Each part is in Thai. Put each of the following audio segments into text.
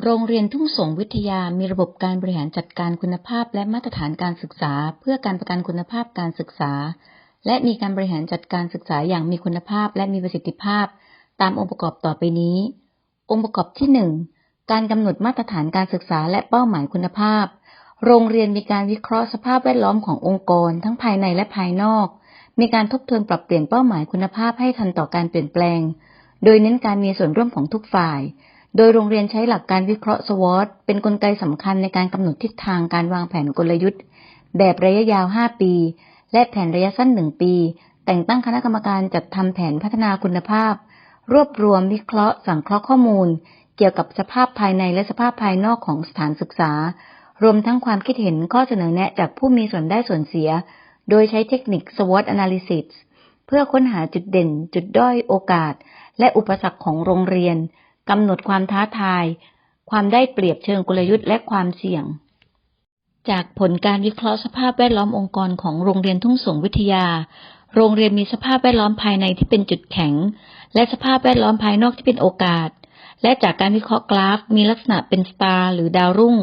โรงเรียนทุ่งสงวิทยามีระบบการบริหารจัดการคุณภาพและมาตรฐานการศึกษา เพื่อการประกันคุณภาพการศึกษา และมีการบริหารจัดการศึกษาอย่างมีคุณภาพและมีประสิทธิภาพ ตามองค์ประกอบต่อไปนี้ องค์ประกอบที่หนึ่งการกำหนดมาตรฐานการศึกษาและเป้าหมายคุณภาพ โรงเรียนมีการวิเคราะห์สภาพแวดล้อมขององค์กร ทั้งภายในและภายนอก มีการทบทวนปรับเปลี่ยนเป้าหมายคุณภาพให้ทันต่อการเปลี่ยนแปลง โดยเน้นการมีส่วนร่วมของทุกฝ่าย โดยโรงเรียนใช้หลักการวิเคราะห์ SWOT เป็นนกลไกสำคัญในการกำหนดทิศทางการวางแผนกลยุทธ์ แบบระยะยาว 5 ปี และแผนระยะสั้น 1 ปี แต่งตั้งคณะกรรมการจัดทำแผนพัฒนาคุณภาพ รวบรวมวิเคราะห์ สังเคราะห์ข้อมูล เกี่ยวกับสภาพภายในและสภาพภายนอกของสถานศึกษา รวมทั้งความคิดเห็นข้อเสนอแนะจากผู้มีส่วนได้ส่วนเสีย โดยใช้เทคนิค SWOT Analysis เพื่อค้นหาจุดเด่น จุดด้อยโอกาส และอุปสรรคของโรงเรียน กำหนดความท้าทาย ความได้เปรียบเชิงกลยุทธ์และความเสี่ยง จากผลการวิเคราะห์สภาพแวดล้อมองค์กรของโรงเรียนทุ่งสงวิทยา โรงเรียนมีสภาพแวดล้อมภายในที่เป็นจุดแข็ง และสภาพแวดล้อมภายนอกที่เป็นโอกาส และจากการวิเคราะห์กราฟ มีลักษณะเป็นสตาร์หรือดาวรุ่ง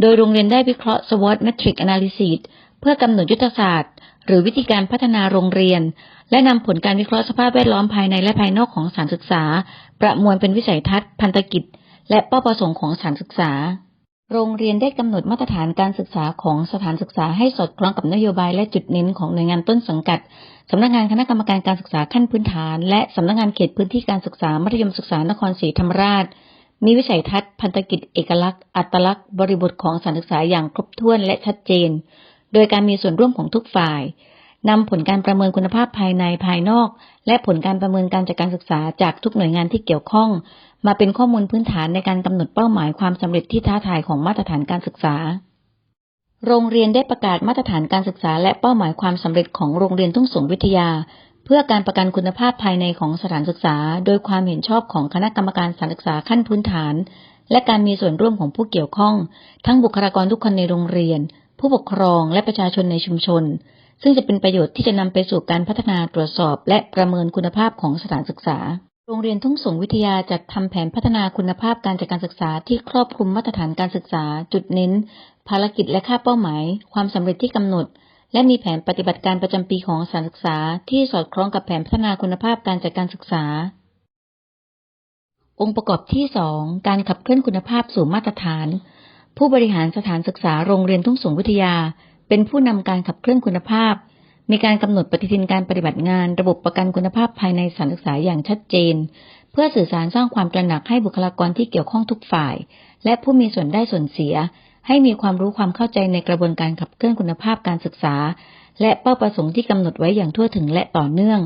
โดยโรงเรียนได้วิเคราะห์ SWOT Metric Analysis เพื่อกำหนดยุทธศาสตร์ หรือวิธีการพัฒนาโรงเรียน และนำผลการวิเคราะห์สภาพแวดล้อมภายในและภายนอกของสถานศึกษา ประมวลเป็นวิสัยทัศน์ พันธกิจ และเป้าประสงค์ของสถานศึกษา โรงเรียนได้กำหนดมาตรฐานการศึกษาของสถานศึกษาให้สอดคล้องกับนโยบายและจุดเน้นของหน่วยงานต้นสังกัดสำนักงานคณะกรรมการการศึกษาขั้นพื้นฐาน และสำนักงานเขตพื้นที่การศึกษามัธยมศึกษานครศรีธรรมราช มีวิสัยทัศน์ พันธกิจ เอกลักษณ์ อัตลักษณ์ บริบทของสถานศึกษาอย่างครบถ้วนและชัดเจน โดยการมีส่วนร่วมของทุกฝ่ายนำผลการประเมินคุณภาพภายในภายนอก และผลการประเมินการจัดการศึกษาจากทุกหน่วยงานที่เกี่ยวข้อง มาเป็นข้อมูลพื้นฐานในการกำหนดเป้าหมายความสำเร็จที่ท้าทายของมาตรฐานการศึกษา โรงเรียนได้ประกาศมาตรฐานการศึกษา และเป้าหมายความสำเร็จของโรงเรียนทุ่งสงวิทยา เพื่อการประกันคุณภาพภายในของสถานศึกษา โดยความเห็นชอบของคณะกรรมการสถานศึกษาขั้นพื้นฐาน และการมีส่วนร่วมของผู้เกี่ยวข้อง ทั้งบุคลากรทุกคนในโรงเรียน ผู้ปกครองและประชาชนในชุมชน ซึ่งจะเป็นประโยชน์ที่จะนำไปสู่การพัฒนาตรวจสอบ และประเมินคุณภาพของสถานศึกษา โรงเรียนทุ่งสงวิทยาจัดทำแผนพัฒนาคุณภาพการจัดการศึกษาที่ครอบคลุมมาตรฐานการศึกษา จุดเน้น ภารกิจและค่าเป้าหมาย ความสำเร็จที่กำหนด และมีแผนปฏิบัติการประจำปีของสถานศึกษา ที่สอดคล้องกับแผนพัฒนาคุณภาพการจัดการศึกษา องค์ประกอบที่สองการขับเคลื่อนคุณภาพสู่มาตรฐาน ผู้บริหารสถานศึกษาโรงเรียนทุ่งสงวิทยา เป็นผู้นำการขับเคลื่อนคุณภาพ มีการกำหนดปฏิทินการปฏิบัติงาน ระบบประกันคุณภาพภายในสถานศึกษาอย่างชัดเจน เพื่อสื่อสารสร้างความตระหนักให้บุคลากรที่เกี่ยวข้องทุกฝ่าย และผู้มีส่วนได้ส่วนเสีย ให้มีความรู้ความเข้าใจในกระบวนการขับเคลื่อนคุณภาพการศึกษา และเป้าประสงค์ที่กำหนดไว้อย่างทั่วถึงและต่อเนื่อง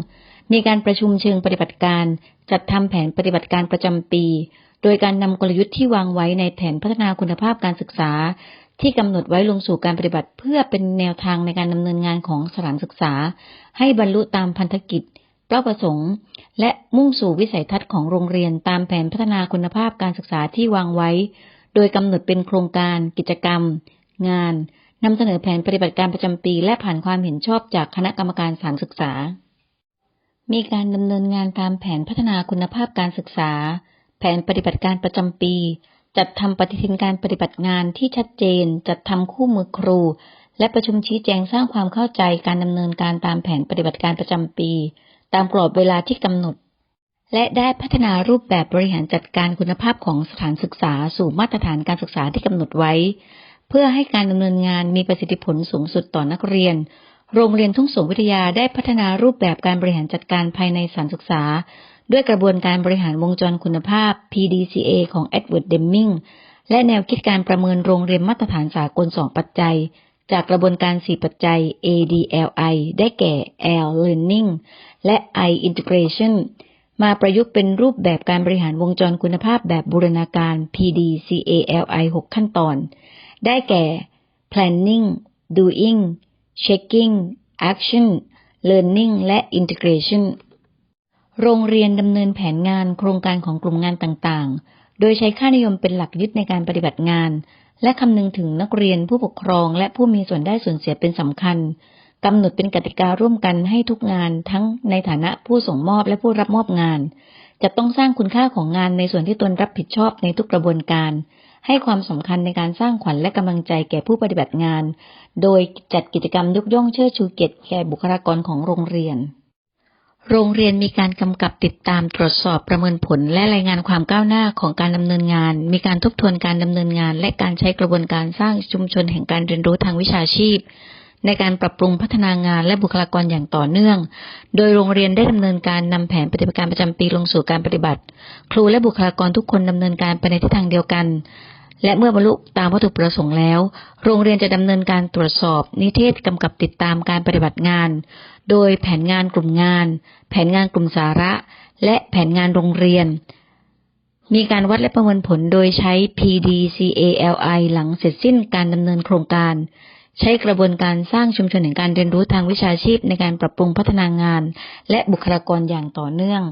มีการประชุมเชิงปฏิบัติการ จัดทำแผนปฏิบัติการประจำปี โดยการนำกลยุทธ์ที่วางไว้ในแผนพัฒนาคุณภาพการศึกษา ที่กำหนดไว้ลงสู่การปฏิบัติ เพื่อเป็นแนวทางในการดำเนินงานของสถานศึกษา ให้บรรลุตามพันธกิจเป้าประสงค์ และมุ่งสู่วิสัยทัศน์ของโรงเรียนตามแผนพัฒนาคุณภาพการศึกษาที่วางไว้ โดยกำหนดเป็นโครงการ กิจกรรม งานนำเสนอแผนปฏิบัติการประจำปี และผ่านความเห็นชอบจากคณะกรรมการสถานศึกษา มีการดำเนินงานตามแผนพัฒนาคุณภาพการศึกษา แผนปฏิบัติการประจำปี จัดทำปฏิทินการปฏิบัติงานที่ชัดเจน จัดทำคู่มือครู และประชุมชี้แจงสร้างความเข้าใจการดำเนินการตามแผนปฏิบัติการประจำปี ตามกรอบเวลาที่กำหนด และได้พัฒนารูปแบบบริหารจัดการคุณภาพของสถานศึกษาสู่มาตรฐานการศึกษาที่กำหนดไว้ เพื่อให้การดำเนินงานมีประสิทธิผลสูงสุดต่อนักเรียน โรงเรียนทุ่งสงวิทยาได้พัฒนารูปแบบการบริหารจัดการภายในสานศึกษา ด้วยกระบวนการบริหารวงจรคุณภาพ PDCA ของ Edward Deming และแนวคิดการประเมินโรงเรียนมาตรฐานสากล2ปัจจัย จากกระบวนการ4ปัจจัย ADLI ได้แก่ L Learning และ I Integration มาประยุกต์เป็นรูปแบบการบริหารวงจรคุณภาพแบบบูรณาการ PDCALI 6 ขั้นตอน ได้แก่ planning doing checking action learning และ integration โรงเรียนดำเนินแผนงานโครงการของกลุ่มงานต่างๆ โดยใช้ค่านิยมเป็นหลักยึดในการปฏิบัติงาน และคำนึงถึงนักเรียนผู้ปกครองและผู้มีส่วนได้ส่วนเสียเป็นสำคัญกำหนดเป็นกติการ่วมกันให้ทุกงานทั้งในฐานะผู้ส่งมอบและผู้รับมอบงาน จะต้องสร้างคุณค่าของงานในส่วนที่ตนรับผิดชอบในทุกกระบวนการ ให้ความสำคัญในการสร้างขวัญและกำลังใจแก่ผู้ปฏิบัติงาน โดยจัดกิจกรรมยกย่องเชิดชูเกียรติแก่บุคลากรของโรงเรียน โรงเรียนมีการกำกับติดตามตรวจสอบประเมินผลและรายงานความก้าวหน้าของการดำเนินงาน มีการทบทวนการดำเนินงาน และการใช้กระบวนการสร้างชุมชนแห่งการเรียนรู้ทางวิชาชีพ ในการปรับปรุงพัฒนางานและบุคลากรอย่างต่อเนื่อง โดยโรงเรียนได้ดำเนินการนำแผนปฏิบัติการประจำปีลงสู่การปฏิบัติ ครูและบุคลากรทุกคนดำเนินการไปในทิศทางเดียวกัน และเมื่อบรรลุตามวัตถุประสงค์แล้ว โรงเรียนจะดำเนินการตรวจสอบ นิเทศกำกับติดตามการปฏิบัติงาน โดยแผนงานกลุ่มงาน แผนงานกลุ่มสาระ และแผนงานโรงเรียนมีการวัดและประเมินผลโดยใช้ PDCALI หลังเสร็จสิ้นการดำเนินโครงการ ใช้กระบวนการสร้างชุมชนแห่งการเรียนรู้ทางวิชาชีพในการปรับปรุงพัฒนางาน และบุคลากรอย่างต่อเนื่อง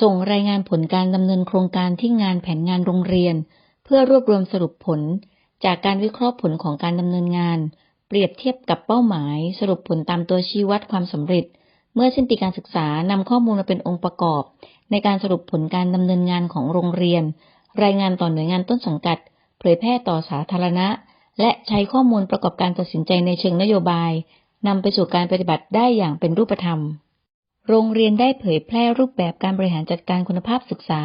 ส่งรายงานผลการดำเนินโครงการที่งานแผนงานโรงเรียน เพื่อรวบรวมสรุปผล จากการวิเคราะห์ผลของการดำเนินงาน เปรียบเทียบกับเป้าหมาย สรุปผลตามตัวชี้วัดความสำเร็จ เมื่อสิ้นปีการศึกษานำข้อมูลมาเป็นองค์ประกอบ ในการสรุปผลการดำเนินงานของโรงเรียน รายงานต่อหน่วยงานต้นสังกัด เผยแพร่ต่อสาธารณะ และใช้ข้อมูลประกอบการตัดสินใจในเชิงนโยบายนำไปสู่การปฏิบัติได้อย่างเป็นรูปธรรม โรงเรียนได้เผยแพร่รูปแบบการบริหารจัดการคุณภาพศึกษา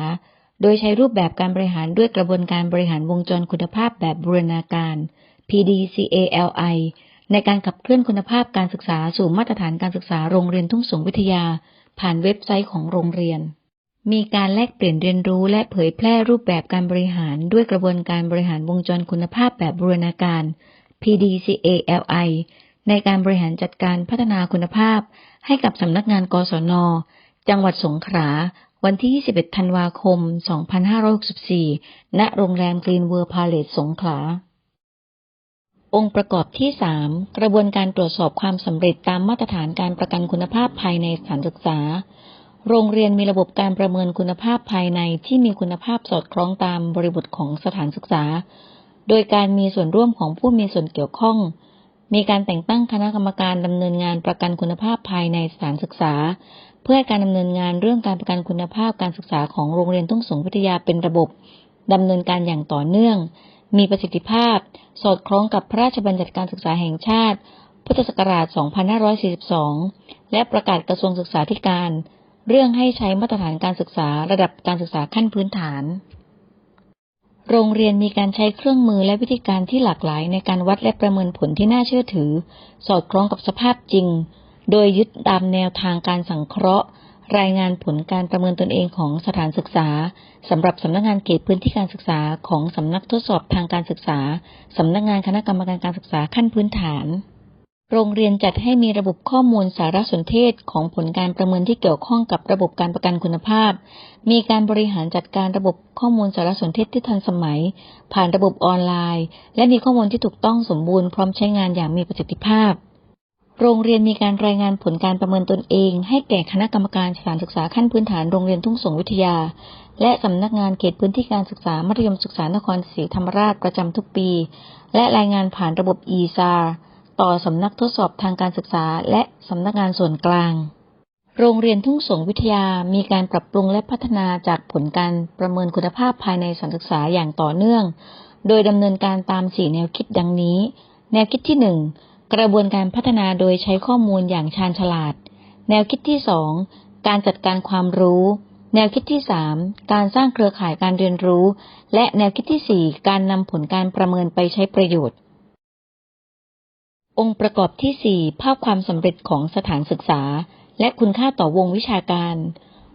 โดยใช้รูปแบบการบริหารด้วยกระบวนการบริหารวงจรคุณภาพแบบบูรณาการ PDCALI ในการขับเคลื่อนคุณภาพการศึกษาสู่มาตรฐานการศึกษาโรงเรียนทุ่งสงวิทยา ผ่านเว็บไซต์ของโรงเรียน มีการแลกเปลี่ยนเรียนรู้และเผยแพร่รูปแบบการบริหารด้วยกระบวนการบริหารวงจรคุณภาพแบบบูรณาการ PDCALI ในการบริหารจัดการพัฒนาคุณภาพ ให้กับสำนักงานกศน จังหวัดสงขลาวันที่ 21 ธันวาคม 2564 ณ โรงแรมกรีนเวอร์พาเลสสงขลา องค์ประกอบที่ 3 กระบวนการตรวจสอบความสำเร็จตามมาตรฐานการประกันคุณภาพภายในสถานศึกษา โรงเรียนมีระบบการประเมินคุณภาพภายในที่มีคุณภาพสอดคล้องตามบริบทของสถานศึกษา โดยการมีส่วนร่วมของผู้มีส่วนเกี่ยวข้อง มีการแต่งตั้งคณะกรรมการดำเนินงานประกันคุณภาพภายในสถานศึกษา เพื่อการดำเนินงานเรื่องการประกันคุณภาพการศึกษาของโรงเรียนทุ่งสงวิทยาเป็นระบบดำเนินการอย่างต่อเนื่อง มีประสิทธิภาพ สอดคล้องกับพระราชบัญญัติการศึกษาแห่งชาติ พุทธศักราช 2542 และประกาศกระทรวงศึกษาธิการ เรื่องให้ใช้มาตรฐานการศึกษาระดับการศึกษาขั้นพื้นฐาน โรงเรียนมีการใช้เครื่องมือและวิธีการที่หลากหลายในการวัดและประเมินผลที่น่าเชื่อถือ สอดคล้องกับสภาพจริง โดยยึดตามแนวทางการสังเคราะห์ รายงานผลการประเมินตนเองของสถานศึกษาสำหรับสำนักงานเขตพื้นที่การศึกษาของสำนักทดสอบทางการศึกษาสำนักงานคณะกรรมการการศึกษาขั้นพื้นฐาน โรงเรียนจัดให้มีระบบข้อมูลสารสนเทศของผลการประเมินที่เกี่ยวข้องกับระบบการประกันคุณภาพ มีการบริหารจัดการระบบข้อมูลสารสนเทศที่ทันสมัย ผ่านระบบออนไลน์ และมีข้อมูลที่ถูกต้องสมบูรณ์พร้อมใช้งานอย่างมีประสิทธิภาพ โรงเรียนมีการรายงานผลการประเมินตนเอง ให้แก่คณะกรรมการสถานศึกษาขั้นพื้นฐานโรงเรียนทุ่งสงวิทยา และสำนักงานเขตพื้นที่การศึกษามัธยมศึกษานครศรีธรรมราชประจำทุกปี และรายงานผ่านระบบ e-SAR ต่อสำนักทดสอบทางการศึกษา และสำนักงานส่วนกลาง โรงเรียนทุ่งสงวิทยามีการปรับปรุงและพัฒนาจากผลการประเมินคุณภาพภายในสถานศึกษาอย่างต่อเนื่อง โดยดำเนินการตามสี่แนวคิดดังนี้ แนวคิดที่หนึ่งกระบวนการพัฒนาโดยใช้ข้อมูลอย่างชาญฉลาด แนวคิดที่สองการจัดการความรู้ แนวคิดที่สามการสร้างเครือข่ายการเรียนรู้ และแนวคิดที่สี่การนำผลการประเมินไปใช้ประโยชน์ องค์ประกอบที่4ภาพความสำเร็จของสถานศึกษา และคุณค่าต่อวงวิชาการ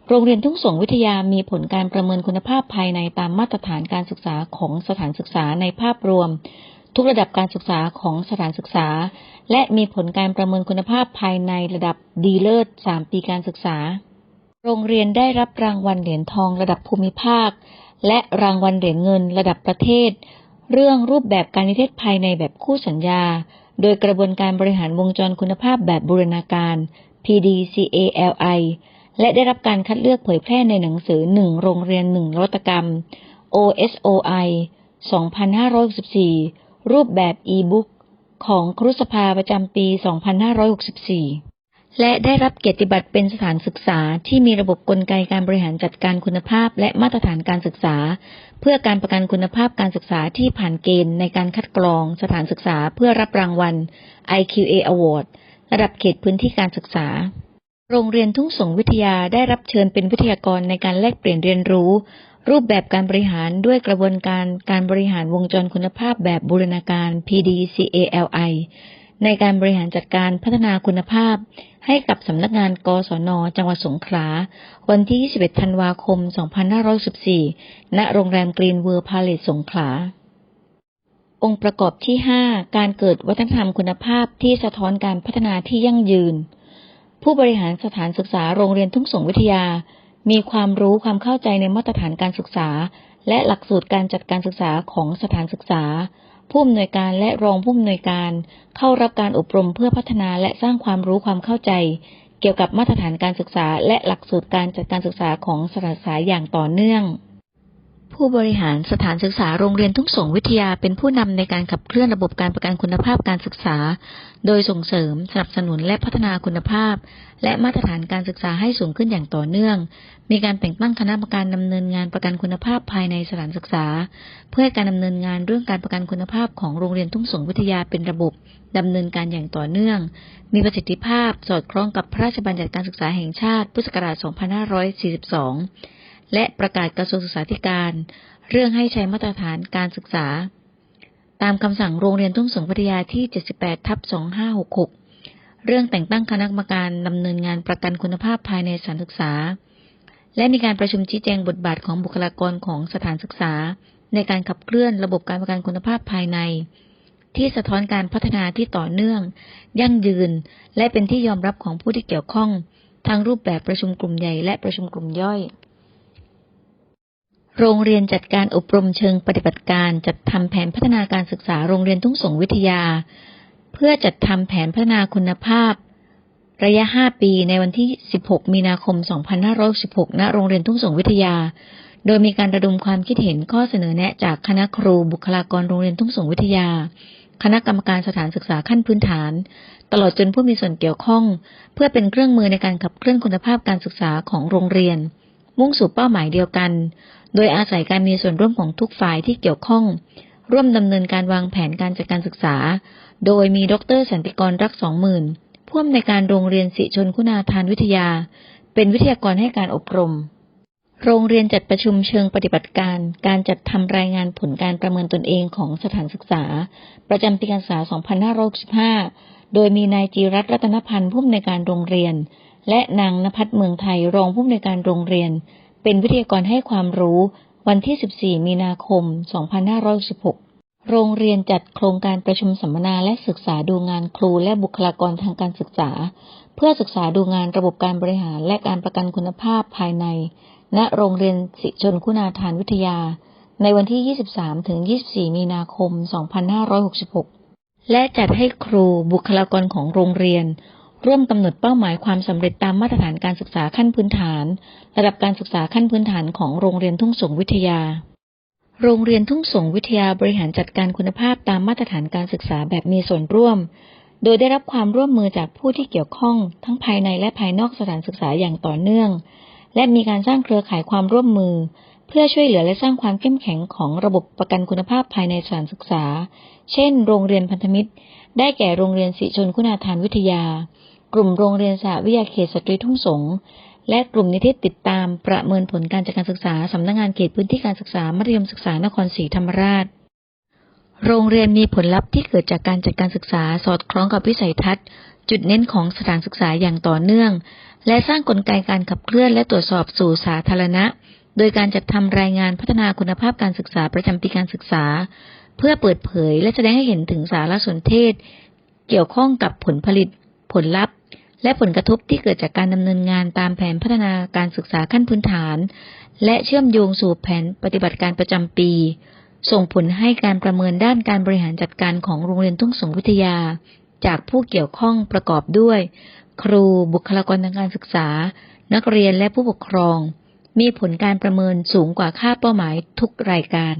โรงเรียนทุ่งสงวิทยามีผลการประเมินคุณภาพภายในตามมาตรฐานการศึกษาของสถานศึกษาในภาพรวม ทุกระดับการศึกษาของสถานศึกษา และมีผลการประเมินคุณภาพภายในระดับดีเลิศ3ปีการศึกษา โรงเรียนได้รับรางวัลเหรียญทองระดับภูมิภาค และรางวัลเหรียญเงินระดับประเทศ เรื่องรูปแบบการนิเทศภายในแบบคู่สัญญา โดยกระบวนการบริหารวงจรคุณภาพแบบบูรณาการ PDCALI และได้รับการคัดเลือกเผยแพร่ในหนังสือ1โรงเรียน1นวัตกรรม OSOI 2564 รูปแบบ e-book ของครุสภาประจำปี 2564 และได้รับเกียรติบัตรเป็นสถานศึกษาที่มีระบบกลไกการบริหารจัดการคุณภาพ และมาตรฐานการศึกษา เพื่อการประกันคุณภาพการศึกษาที่ผ่านเกณฑ์ในการคัดกรองสถานศึกษาเพื่อรับรางวัล IQA Award ระดับเขตพื้นที่การศึกษา โรงเรียนทุ่งสงวิทยาได้รับเชิญเป็นวิทยากรในการแลกเปลี่ยนเรียนรู้ รูปแบบการบริหารด้วยกระบวนการการบริหารวงจรคุณภาพแบบบูรณาการ PDCALI ในการบริหารจัดการพัฒนาคุณภาพ ให้กับสำนักงานกศน จังหวัดสงขลา วันที่ 21 ธันวาคม 2514ณ โรงแรมกรีนเวิร์พาเลสสงขลา องค์ประกอบที่ 5 การเกิดวัฒนธรรมคุณภาพที่สะท้อนการพัฒนาที่ยั่งยืน ผู้บริหารสถานศึกษาโรงเรียนทุ่งสงวิทยา มีความรู้ความเข้าใจในมาตรฐานการศึกษา และหลักสูตรการจัดการศึกษาของสถานศึกษา ผู้อำนวยการและรองผู้อำนวยการเข้ารับการอบรมเพื่อพัฒนาและสร้างความรู้ความเข้าใจ เกี่ยวกับมาตรฐานการศึกษาและหลักสูตรการจัดการศึกษาของสถานศึกษาอย่างต่อเนื่อง ผู้บริหารสถานศึกษาโรงเรียนทุ่งสงวิทยาเป็นผู้นำในการขับเคลื่อนระบบการประกันคุณภาพการศึกษา โดยส่งเสริม สนับสนุนและพัฒนาคุณภาพ และมาตรฐานการศึกษาให้สูงขึ้นอย่างต่อเนื่อง มีการแต่งตั้งคณะกรรมการดำเนินงานประกันคุณภาพภายในสถานศึกษา เพื่อการดำเนินงานเรื่องการประกันคุณภาพของโรงเรียนทุ่งสงวิทยาเป็นระบบดำเนินการอย่างต่อเนื่อง มีประสิทธิภาพสอดคล้องกับพระราชบัญญัติการศึกษาแห่งชาติพุทธศักราช 2542 และประกาศกระทรวงศึกษาธิการ เรื่องให้ใช้มาตรฐานการศึกษา ตามคำสั่งโรงเรียนทุ่งสงวิทยาที่ 78 ทับ 2566 เรื่องแต่งตั้งคณะกรรมการดำเนินงานประกันคุณภาพภายในสถานศึกษา และมีการประชุมชี้แจงบทบาทของบุคลากรของสถานศึกษา ในการขับเคลื่อนระบบการประกันคุณภาพภายใน ที่สะท้อนการพัฒนาที่ต่อเนื่อง ยั่งยืน และเป็นที่ยอมรับของผู้ที่เกี่ยวข้องทั้งรูปแบบประชุมกลุ่มใหญ่และประชุมกลุ่มย่อย โรงเรียนจัดการอบรมเชิงปฏิบัติการจัดทำแผนพัฒนาการศึกษาโรงเรียนทุ่งสงวิทยา เพื่อจัดทำแผนพัฒนาคุณภาพ ระยะ 5 ปีในวันที่ 16 มีนาคม 2516 ณ โรงเรียนทุ่งสงวิทยา โดยมีการระดมความคิดเห็นข้อเสนอแนะจากคณะครูบุคลากรโรงเรียนทุ่งสงวิทยา คณะกรรมการสถานศึกษาขั้นพื้นฐาน ตลอดจนผู้มีส่วนเกี่ยวข้อง เพื่อเป็นเครื่องมือในการขับเคลื่อนคุณภาพการศึกษาของโรงเรียน มุ่งสู่เป้าหมายเดียวกัน โดยอาศัยการมีส่วนร่วมของทุกฝ่ายที่เกี่ยวข้อง ร่วมดำเนินการวางแผนการจัดการศึกษา โดยมีดรสันติกรรักสองหมื่นผู้อำนวยการโรงเรียนสิชนคุณาทานวิทยา เป็นวิทยากรให้การอบรม โรงเรียนจัดประชุมเชิงปฏิบัติการ การจัดทำรายงานผลการประเมินตนเองของสถานศึกษา ประจำปีการศึกษา 2565 โดยมีนายจีรัตน์รัตนพันธ์ผู้อำนวยการโรงเรียน และนางนภัทรเมืองไทยรองผู้อำนวยการโรงเรียน เป็นวิทยากรให้ความรู้ วันที่ 14 มีนาคม 2516โรงเรียนจัดโครงการประชุมสัมมนาและศึกษาดูงานครูและบุคลากรทางการศึกษา เพื่อศึกษาดูงานระบบการบริหารและการประกันคุณภาพภายใน ณ โรงเรียนสิชนคุณาทานวิทยา ในวันที่ 23 ถึง 24 มีนาคม 2566 และจัดให้ครูบุคลากรของโรงเรียน ร่วมกำหนดเป้าหมายความสำเร็จตามมาตรฐานการศึกษาขั้นพื้นฐาน ระดับการศึกษาขั้นพื้นฐานของโรงเรียนทุ่งสงวิทยา โรงเรียนทุ่งสงวิทยาบริหารจัดการคุณภาพตามมาตรฐานการศึกษาแบบมีส่วนร่วม โดยได้รับความร่วมมือจากผู้ที่เกี่ยวข้องทั้งภายในและภายนอกสถานศึกษาอย่างต่อเนื่อง และมีการสร้างเครือข่ายความร่วมมือ เพื่อช่วยเหลือและสร้างความเข้มแข็งของระบบประกันคุณภาพภายในสถานศึกษา เช่น โรงเรียนพันธมิตร ได้แก่โรงเรียนสิชนคุณาทานวิทยา กลุ่มโรงเรียนสหวิทยาเขตสตรีทุ่งสงและกลุ่มนิเทศติดตามประเมินผลการจัดการศึกษาสำนักงานเขตพื้นที่การศึกษามัธยมศึกษานครศรีธรรมราช โรงเรียนมีผลลัพธ์ที่เกิดจากการจัดการศึกษาสอดคล้องกับวิสัยทัศน์ จุดเน้นของสถานศึกษาอย่างต่อเนื่อง และสร้างกลไกการขับเคลื่อนและตรวจสอบสู่สาธารณะ โดยการจัดทำรายงานพัฒนาคุณภาพการศึกษาประจำปีการศึกษา เพื่อเปิดเผยและแสดงให้เห็นถึงสารสนเทศ เกี่ยวข้องกับผลผลิต ผลลัพธ์ และผลกระทบที่เกิดจากการดำเนินงานตามแผนพัฒนาการศึกษาขั้นพื้นฐาน และเชื่อมโยงสู่แผนปฏิบัติการประจำปี ส่งผลให้การประเมินด้านการบริหารจัดการของโรงเรียนทุ่งสงวิทยา จากผู้เกี่ยวข้องประกอบด้วย ครูบุคลากรทางการศึกษา นักเรียนและผู้ปกครอง มีผลการประเมินสูงกว่าค่าเป้าหมายทุกรายการ